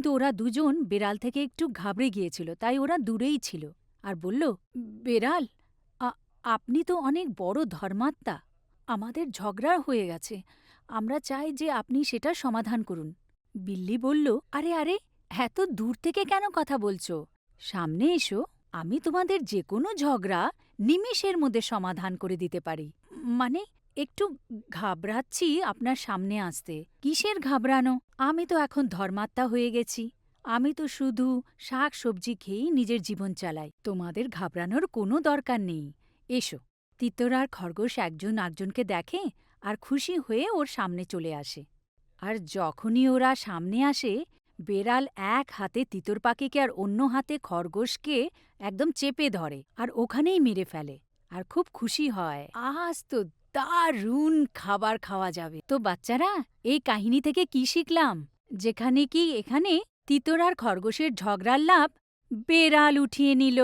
কিন্তু ওরা দুজন বেড়াল থেকে একটু ঘাবড়ে গিয়েছিল, তাই ওরা দূরেই ছিল। আর বলল, বেড়াল আপনি তো অনেক বড় ধর্মাত্মা। আমাদের ঝগড়া হয়ে গেছে। আমরা চাই যে আপনি সেটা সমাধান করুন। বিল্লি বলল, আরে আরে, এত দূর থেকে কেন কথা বলছো? সামনে এসো, আমি তোমাদের যে কোনো ঝগড়া নিমিষের মধ্যে সমাধান করে দিতে পারি। মানে একটু ঘাবড়াচ্ছি আপনার সামনে আসতে। কিসের ঘাবড়ানো? আমি তো এখন ধর্মাত্মা হয়ে গেছি। আমি তো শুধু শাক সবজি খেয়েই নিজের জীবন চালাই। তোমাদের ঘাবড়ানোর কোনো দরকার নেই। এসো। তিতর আর খরগোশ একজন একজনকে দেখে আর খুশি হয়ে ওর সামনে চলে আসে। আর যখনই ওরা সামনে আসে, বেড়াল এক হাতে তিতর পাখিকে আর অন্য হাতে খরগোশকে একদম চেপে ধরে আর ওখানেই মেরে ফেলে। আর খুব খুশি হয়। আজ তো দারুণ খাবার খাওয়া যাবে। তো বাচ্চারা, এই কাহিনী থেকে কি শিখলাম? যেখানে কি এখানে তিতর আর খরগোশের ঝগড়ার লাভ বেড়াল উঠিয়ে নিল।